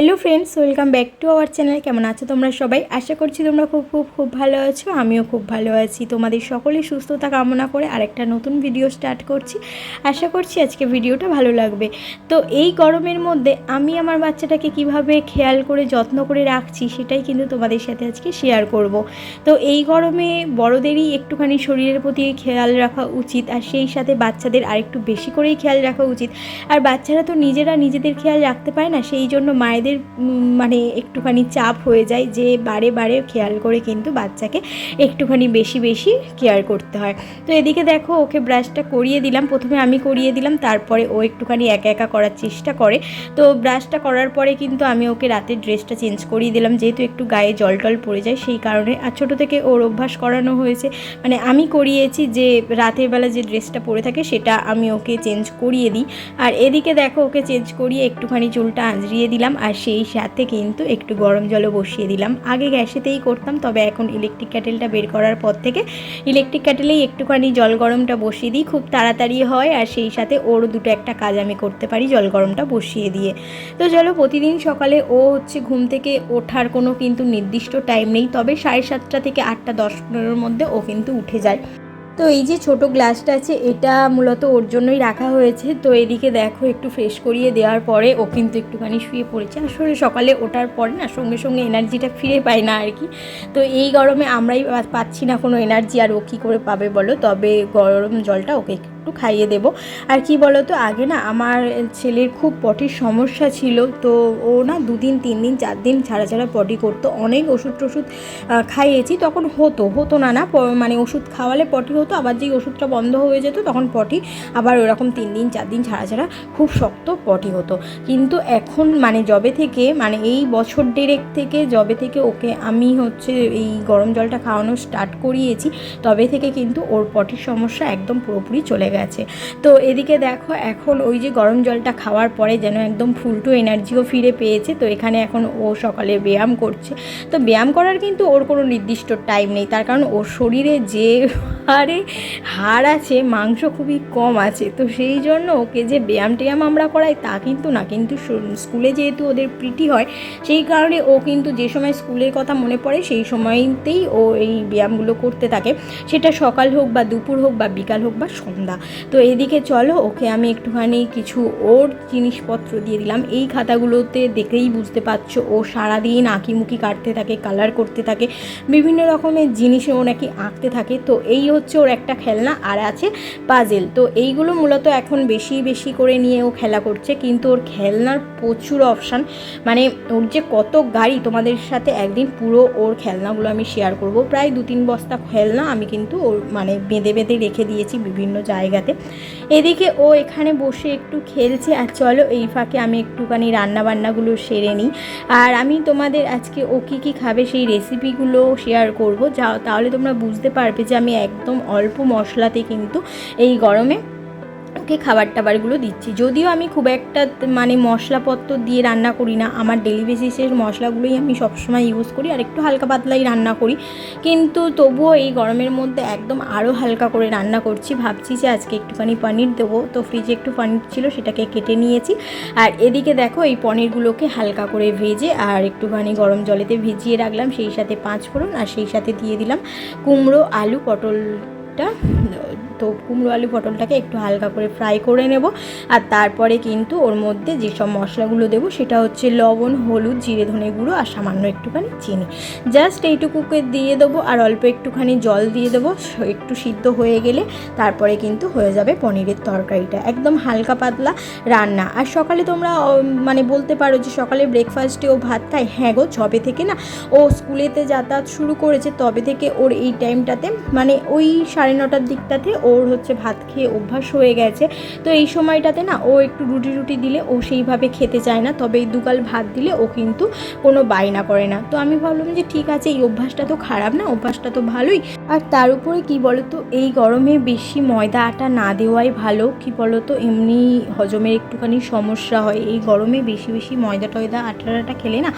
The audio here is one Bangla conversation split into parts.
Hello friends welcome back to our channel কেমন আছো তোমরা সবাই? আশা করছি তোমরা খুব খুব খুব ভালো আছো। আমিও খুব ভালো আছি। তোমাদের সকলের সুস্থতা কামনা করে আরেকটা নতুন ভিডিও স্টার্ট করছি। আশা করছি আজকে ভিডিওটা ভালো লাগবে। তো এই গরমের মধ্যে আমি আমার বাচ্চাটাকে কীভাবে খেয়াল করে, যত্ন করে রাখছি সেটাই কিন্তু তোমাদের সাথে আজকে শেয়ার করব। তো এই গরমে বড়দেরই একটুখানি শরীরের প্রতি খেয়াল রাখা উচিত আর সেই সাথে বাচ্চাদের আরেকটু বেশি করেই খেয়াল রাখা উচিত। আর বাচ্চারা তো নিজেরা নিজেদের খেয়াল রাখতে পারে না, সেই জন্য মায়েদের উম, মানে একটুখানি চাপ হয়ে যায় যে বারে বারে খেয়াল করে কিন্তু বাচ্চাকে একটুখানি বেশি বেশি কেয়ার করতে হয়। তো এদিকে দেখো ওকে ব্রাশটা করিয়ে দিলাম। প্রথমে আমি করিয়ে দিলাম তারপরে ও একটুখানি একা একা করার চেষ্টা করে। তো ব্রাশটা করার পরে কিন্তু আমি ওকে রাতের ড্রেসটা চেঞ্জ করিয়ে দিলাম। যেহেতু একটু গায়ে জল টল পড়ে যায় সেই কারণে আর ছোটো থেকে ওর অভ্যাস করানো হয়েছে। মানে আমি করিয়েছি যে রাতের বেলা যে ড্রেসটা পরে থাকে সেটা আমি ওকে চেঞ্জ করিয়ে দিই। আর এদিকে দেখো ওকে চেঞ্জ করিয়ে একটুখানি চুলটা আঁচড়িয়ে দিলাম। আর সেই সাথে কিন্তু একটু গরম জলও বসিয়ে দিলাম। আগে গ্যাসেতেই করতাম, তবে এখন ইলেকট্রিক ক্যাটেলটা বের করার পর থেকে ইলেকট্রিক ক্যাটেলেই একটুখানি জল গরমটা বসিয়ে দিই, খুব তাড়াতাড়ি হয় আর সেই সাথে ওর দুটো একটা কাজ আমি করতে পারি, জল গরমটা বসিয়ে দিয়ে। তো চলো প্রতিদিন সকালে ও হচ্ছে ঘুম থেকে ওঠার কোনো কিন্তু নির্দিষ্ট টাইম নেই, তবে সাড়ে সাতটা থেকে আটটা, দশ পনেরোর মধ্যে ও কিন্তু উঠে যায়। তো এই যে ছোট গ্লাসটা আছে, এটা মূলত ওর জন্যই রাখা হয়েছে। তো এদিকে দেখো, একটু ফ্রেশ করিয়ে দেওয়ার পরে ও কিন্তু একটুখানি শুয়ে পড়েছে। আসলে সকালে ওঠার পরে না, সঙ্গে সঙ্গে এনার্জিটা ফিরে পায় না আর কি। তো এই গরমে আমরাই পাচ্ছি না কোনো এনার্জি, আর ও কী করে পাবে বলো? তবে গরম জলটা ওকে একটু খাইয়ে দেবো। আর কি বলো তো আগে না আমার ছেলের খুব পটির সমস্যা ছিল, তো ও না দুদিন তিন দিন চার দিন ছাড়া ছাড়া পটি করতো। অনেক ওষুধ টষুধ খাইয়েছি, তখন হতো হতো না না মানে ওষুধ খাওয়ালে পটি হতো, আবার যেই ওষুধটা বন্ধ হয়ে যেত, তখন পটি, আবার ওরকম তিন দিন চার দিন ছাড়া ছাড়া খুব শক্ত পটি হতো। কিন্তু এখন মানে জবে থেকে মানে এই বছর দেড়েক থেকে জবে থেকে ওকে আমি হচ্ছে এই গরম জলটা খাওয়ানো স্টার্ট করিয়েছি, তবে থেকে কিন্তু ওর পটির সমস্যা একদম পুরোপুরি চলে গেছে। তো এদিকে দেখো, এখন ওই যে গরম জলটা খাওয়ার পরে যেন একদম ফুলটু এনার্জিও ফিরে পেয়েছে। তো এখানে এখন ও সকালে ব্যায়াম করছে। তো ব্যায়াম করার কিন্তু ওর কোনো নির্দিষ্ট টাইম নেই। তার কারণ ওর শরীরে যে হারে হাড় আছে, মাংস খুবই কম আছে। তো সেই জন্য ওকে যে ব্যায়াম ট্যায়াম আমরা করাই তা কিন্তু না। কিন্তু স্কুলে যেহেতু ওদের প্রীতি হয়, সেই কারণে ও কিন্তু যে সময় স্কুলের কথা মনে পড়ে, সেই সময়তেই ও এই ব্যায়ামগুলো করতে থাকে। সেটা সকাল হোক বা দুপুর হোক বা বিকাল হোক বা সন্ধ্যা। তো এদিকে চলো, ওকে আমি একটুখানি কিছু ওর জিনিসপত্র দিয়ে দিলাম। এই খাতাগুলোতে দেখেই বুঝতে পারছ, ও সারাদিন আঁকিমুখি কাটতে থাকে কালার করতে থাকে, বিভিন্ন রকমের জিনিসে ও নাকি আঁকতে থাকে। তো এই হচ্ছে ওর একটা খেলনা আর আছে পাজেল তো এইগুলো মূলত এখন বেশি বেশি করে নিয়ে ও খেলা করছে, কিন্তু ওর খেলনার প্রচুর অপশান মানে ওর যে কত গাড়ি তোমাদের সাথে একদিন পুরো ওর খেলনাগুলো আমি শেয়ার করব। প্রায় দু তিন বস্তা খেলনা আমি কিন্তু ওর মানে বেঁধে বেঁধে রেখে দিয়েছি বিভিন্ন জায়গাতে। এদিকে ও এখানে বসে একটু খেলছে, আর চলো এই ফাঁকে আমি একটুখানি রান্নাবান্নাগুলো সেরে নিই। আর আমি তোমাদের আজকে ও কী কী খাবে সেই রেসিপিগুলো শেয়ার করব। যা, তাহলে তোমরা বুঝতে পারবে যে আমি একদম অল্প মশলাতে কিন্তু এই গরমে ওকে খাবার টাবারগুলো দিচ্ছি। যদিও আমি খুব একটা মানে মশলাপত্র দিয়ে রান্না করি না, আমার ডেলি বেসিসের মশলাগুলোই আমি সবসময় ইউজ করি আর একটু হালকা পাতলাই রান্না করি। কিন্তু তবুও এই গরমের মধ্যে একদম আরও হালকা করে রান্না করছি। ভাবছি যে আজকে একটুখানি পনির দেবো। তো ফ্রিজে একটু পনির ছিল, সেটাকে কেটে নিয়েছি। আর এদিকে দেখো এই পনিরগুলোকে হালকা করে ভেজে আর একটুখানি গরম জলেতে ভিজিয়ে রাখলাম। সেই সাথে পাঁচ ফোড়ন আর সেই সাথে দিয়ে দিলাম কুমড়ো, আলু, পটলটা তো কুমড়ো আলু পটলটাকে একটু হালকা করে ফ্রাই করে নেব। আর তারপরে কিন্তু ওর মধ্যে যেসব মশলাগুলো দেবো, সেটা হচ্ছে লবণ, হলুদ, জিরে, ধনে গুঁড়ো আর সামান্য একটুখানি চিনি। জাস্ট এইটুকুকে দিয়ে দেবো আর অল্প একটুখানি জল দিয়ে দেবো একটু সিদ্ধ হয়ে গেলে তারপরে কিন্তু হয়ে যাবে পনিরের তরকারিটা। একদম হালকা পাতলা রান্না। আর সকালে তোমরা মানে বলতে পারো যে সকালে ব্রেকফাস্টে ও ভাত খায়। হ্যাঁ গো, যবে থেকে না ও স্কুলেতে যাতায়াত শুরু করেছে, তবে থেকে ওর এই টাইমটাতে মানে ওই সাড়ে নটার দিকটাতে ওর হচ্ছে ভাত খেয়ে অভ্যাস হয়ে গেছে। তো এই সময়টাতে না, ও একটু রুটি রুটি দিলে ও সেইভাবে খেতে চায় না। তবে এই দুগাল ভাত দিলে ও কিন্তু কোনো বায়না করে না। তো আমি ভাবলাম যে ঠিক আছে, এই অভ্যাসটা তো খারাপ না, অভ্যাসটা তো ভালোই। আর তার উপরে কি বলতো, এই গরমে বেশি ময়দা আটা না দেওয়াই ভালো। কি বলতো, এমনি হজমের একটুখানি সমস্যা হয়। এই গরমে বেশি বেশি ময়দা টয়দা আটা আটা খেলে না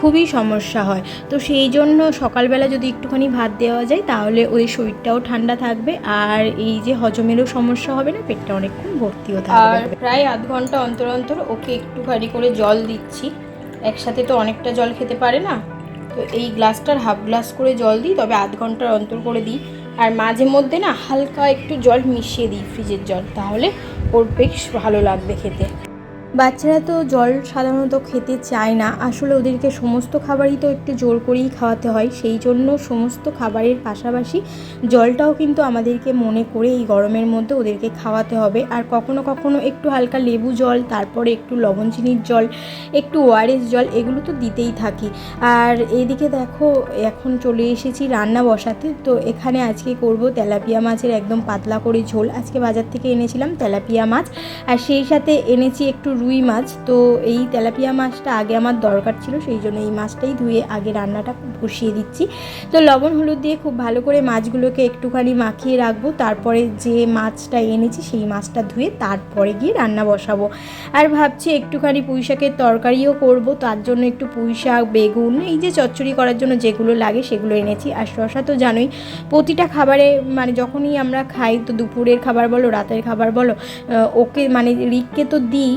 খুবই সমস্যা হয়। তো সেই জন্য সকালবেলা যদি একটুখানি ভাত দেওয়া যায়, তাহলে ওই শরীরটাও ঠান্ডা থাকবে। আর এই যে হজমেরও সমস্যা হবে না, পেটটা অনেকক্ষণ ভর্তিও আর প্রায় আধ ঘণ্টা অন্তর অন্তর ওকে একটু ভারী করে জল দিচ্ছি। একসাথে তো অনেকটা জল খেতে পারে না। তো এই গ্লাসটার হাফ গ্লাস করে জল দিই, তবে আধ ঘণ্টার অন্তর করে দিই। আর মাঝে মধ্যে না হালকা একটু জল মিশিয়ে দিই, ফ্রিজের জল। তাহলে ওর বেশ ভালো লাগবে খেতে। বাচ্চারা তো জল সাধারণত খেতে চায় না। আসলে ওদেরকে সমস্ত খাবারই তো একটু জোর করেই খাওয়াতে হয়। সেই জন্য সমস্ত খাবারের পাশাপাশি জলটাও কিন্তু আমাদেরকে মনে করে এই গরমের মধ্যে ওদেরকে খাওয়াতে হবে। আর কখনো কখনো একটু হালকা লেবু জল, তারপরে একটু লবণ চিনির জল, একটু ওআরএস জল, এগুলো তো দিতেই থাকি। আর এদিকে দেখো, এখন চলে এসেছি রান্না বসাতে। তো এখানে আজকে করব তেলাপিয়া মাছের একদম পাতলা করে ঝোল। আজকে বাজার থেকে এনেছিলাম তেলাপিয়া মাছ। আর সেই সাথে এনেছি একটু রুই মাছ। তো এই তেলাপিয়া মাছটা আগে আমার দরকার ছিল, সেই জন্য এই মাছটাই ধুয়ে আগে রান্নাটা বসিয়ে দিচ্ছি। তো লবণ, হলুদ দিয়ে খুব ভালো করে মাছগুলোকে একটুখানি মাখিয়ে রাখব। তারপরে যে মাছটা এনেছি, সেই মাছটা ধুয়ে তারপরে গিয়ে রান্না বসাবো। আর ভাবছি একটুখানি পুঁই শাকের তরকারিও করব, তার জন্য একটু পুঁই শাক, বেগুন, এই যে চচ্চড়ি করার জন্য যেগুলো লাগে সেগুলো এনেছি। আর শশা তো জানোই, প্রতিটা খাবারে মানে যখনই আমরা খাই, তো দুপুরের খাবার বলো, রাতের খাবার বলো ওকে মানে রিককে তো দিই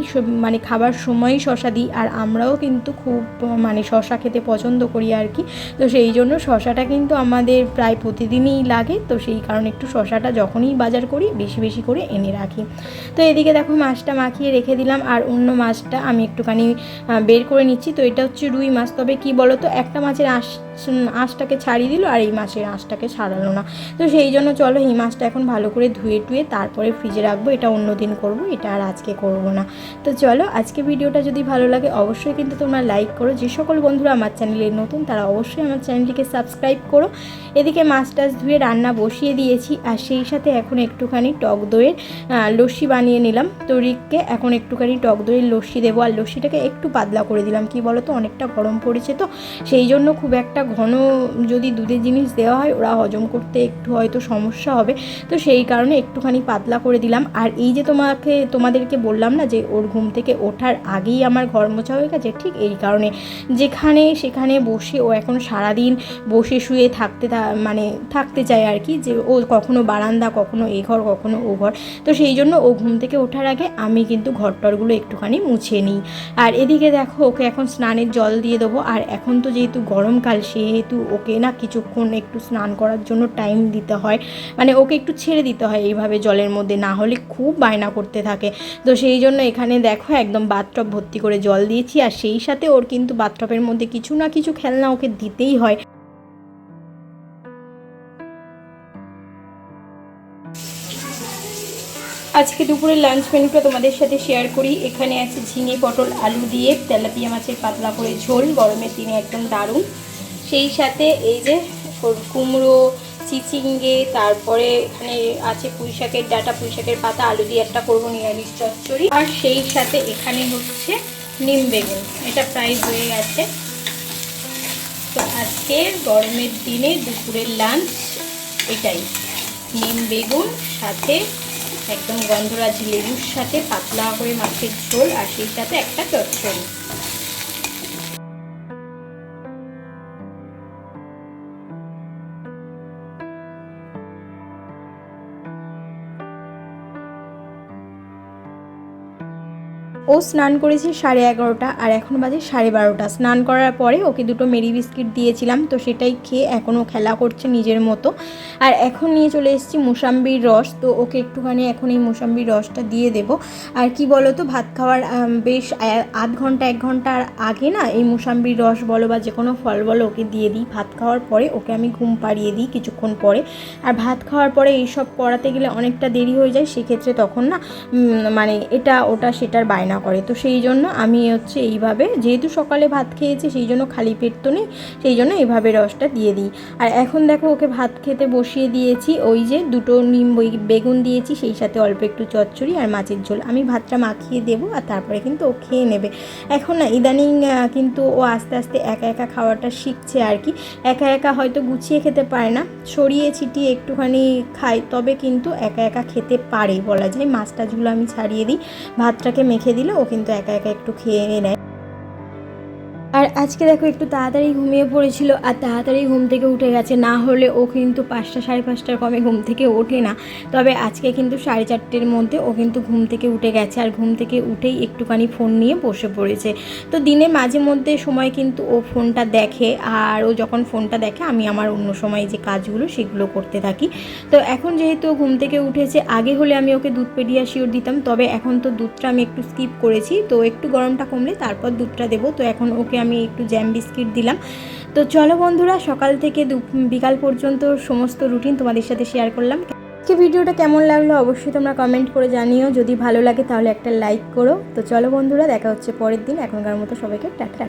মানে খাবার সময়ই শশা দিই, আর আমরাও কিন্তু খুব মানে শশা খেতে পছন্দ করি আর কি। তো সেই জন্য শশাটা কিন্তু আমাদের প্রায় প্রতিদিনই লাগে, তো সেই কারণে একটু শশাটা যখনই বাজার করি, বেশি বেশি করে এনে রাখি। তো এদিকে দেখো মাছটা মাখিয়ে রেখে দিলাম, আর অন্য মাছটা আমি একটুখানি বের করে নিচ্ছি। তো এটা হচ্ছে রুই মাছ, তবে কি বলো তো একটা মাছের আঁশ আঁশটাকে ছাড়িয়ে দিল আর এই মাছের আঁশটাকে ছাড়ালো না। তো সেই জন্য চলো এই মাছটা এখন ভালো করে ধুয়ে টুয়ে তারপরে ফ্রিজে রাখব, এটা অন্য দিন করব, এটা আর আজকে করব না। তো চলো আজকে ভিডিওটা যদি ভালো লাগে অবশ্যই কিন্তু তোমরা লাইক করো, যে সকল বন্ধুরা আমার চ্যানেলে নতুন তারা অবশ্যই আমার চ্যানেলটিকে সাবস্ক্রাইব করো। এদিকে মাছ টাছ ধুয়ে রান্না বসিয়ে দিয়েছি আর সেই সাথে এখন একটুখানি টক দইয়ের লস্যি বানিয়ে নিলাম। তো রিককে এখন একটুখানি টক দইয়ের লস্যি দেবো আর লস্যিটাকে একটু পাতলা করে দিলাম, কি বলো তো অনেকটা গরম পড়েছে তো, সেই জন্য খুব একটা ঘন যদি দুধের জিনিস দেওয়া হয়, ওরা হজম করতে একটু হয়তো সমস্যা হবে। তো সেই কারণে একটুখানি পাতলা করে দিলাম। আর এই যে তোমাকে, তোমাদেরকে বললাম না যে ওর ঘুম থেকে ওঠার আগেই আমার ঘর মোছা হয়ে গেছে, ঠিক এই কারণে। যেখানে সেখানে বসে ও এখন সারাদিন বসে শুয়ে থাকতে মানে থাকতে চায় আর কি, যে ও কখনো বারান্দা, কখনো এই ঘর, কখনো ও ঘর। তো সেই জন্য ও ঘুম থেকে ওঠার আগে আমি কিন্তু ঘর টরগুলো একটুখানি মুছে নিই। আর এদিকে দেখো, ওকে এখন স্নানের জল দিয়ে দেবো। আর এখন তো যেহেতু গরমকাল সেহেতু ওকে না কিছুক্ষণ একটু স্নান করার জন্য টাইম দিতে হয় মানে ওকে একটু ছেড়ে দিতে হয় এইভাবে জলের মধ্যে, না হলে খুব বায়না করতে থাকে। তো সেই জন্য এখানে দেখো একদম বাথটব ভর্তি করে জল দিয়েছি, আর সেই সাথে ওর কিন্তু বাথটবের মধ্যে কিছু না কিছু খেলনা ওকে দিতেই হয়। আজকে দুপুরের লাঞ্চ মেনুটা তোমাদের সাথে শেয়ার করি। এখানে আছে ঝিঙে, পটল, আলু দিয়ে তেলাপিয়া মাছের পাতলা করে ঝোল, গরমের দিনে একদম দারুণ। সেই সাথে এই যে কুমড়ো, চিচিঙ্গে, তারপরে এখানে আছে পুঁই শাকের ডাটা পুঁই শাকের পাতা, আলু দিয়ে একটা করব নিরামিষ চচ্চড়ি। আর সেই সাথে এখানে হচ্ছে নিম বেগুন, এটা প্রায় হয়ে গেছে। তো আজকে গরমের দিনে দুপুরের লাঞ্চ এটাই। নিম বেগুন সাথে একদম গন্ধরাজ লেবুর সাথে পাতলা করে মাছের ঝোল আর সেই সাথে একটা চচ্চড়ি। ও স্নান করেছে সাড়ে এগারোটা, আর এখন বাজে সাড়ে বারোটা। স্নান করার পরে ওকে দুটো মেরি বিস্কিট দিয়েছিলাম, তো সেটাই খেয়ে এখনও খেলা করছে নিজের মতো। আর এখন নিয়ে চলে এসেছি মুসাম্বির রস, তো ওকে একটুখানি এখন এই মুসাম্বির রসটা দিয়ে দেব। আর কি বলো তো ভাত খাওয়ার বেশ আধ ঘণ্টা, এক ঘণ্টার আগে না এই মুসাম্বির রস বলো বা যে কোনো ফল বলো ওকে দিয়ে দিই। ভাত খাওয়ার পরে ওকে আমি ঘুম পাড়িয়ে দিই কিছুক্ষণ পরে। আর ভাত খাওয়ার পরে এইসব করাতে গেলে অনেকটা দেরি হয়ে যায়, সেক্ষেত্রে তখন না মানে এটা, ওটা, সেটার বায়না করে। তো সেই জন্য আমি হচ্ছে এইভাবে, যেহেতু সকালে ভাত খেয়েছি, সেই জন্য খালি পেট তো নেই, সেই জন্য এইভাবে রসটা দিয়ে দিই। আর এখন দেখো ওকে ভাত খেতে বসিয়ে দিয়েছি, ওই যে দুটো নিম বেগুন দিয়েছি, সেই সাথে অল্প একটু চচ্চড়ি আর মাছের ঝোল। আমি ভাতটা মাখিয়ে দেবো আর তারপরে কিন্তু ও খেয়ে নেবে। এখন না, ইদানিং কিন্তু ও আস্তে আস্তে একা একা খাওয়াটা শিখছে আর কি। একা একা হয়তো গুছিয়ে খেতে পারে না, ছড়িয়ে ছিটিয়ে একটুখানি খায়, তবে কিন্তু একা একা খেতে পারে বলা যায়। মাছ টাছগুলো আমি ছাড়িয়ে দিই, ভাতটাকে মেখে দিলে ও কিন্তু একা একা একটু খেয়ে নেয়। আর আজকে দেখো একটু তাড়াতাড়ি ঘুমিয়ে পড়েছিল আর তাড়াতাড়ি ঘুম থেকে উঠে গেছে। না হলে ও কিন্তু পাঁচটা, সাড়ে পাঁচটার কমে ঘুম থেকে ওঠে না। তবে আজকে কিন্তু সাড়ে চারটের মধ্যে ও কিন্তু ঘুম থেকে উঠে গেছে আর ঘুম থেকে উঠেই একটুখানি ফোন নিয়ে বসে পড়েছে। তো দিনে মাঝে মধ্যে সময় কিন্তু ও ফোনটা দেখে আর ও যখন ফোনটা দেখে, আমি আমার অন্য সময় যে কাজগুলো সেগুলো করতে থাকি। তো এখন যেহেতু ও ঘুম থেকে উঠেছে, আগে হলে আমি ওকে দুধ পেডিয়াশিওর দিতাম, তবে এখন তো দুধটা আমি একটু স্কিপ করেছি। তো একটু গরমটা কমলে তারপর দুধটা দেবো। তো এখন ওকে আমি একটু জ্যাম বিস্কিট দিলাম। তো চলো বন্ধুরা, সকাল থেকে বিকাল পর্যন্ত সমস্ত রুটিন তোমাদের সাথে শেয়ার করলাম। আজকে ভিডিওটা কেমন লাগল অবশ্যই তোমরা কমেন্ট করে জানিও। যদি ভালো লাগে তাহলে একটা লাইক করো। তো চলো বন্ধুরা, দেখা হচ্ছে পরের দিন। এখনকার মতো সবাইকে টাটা।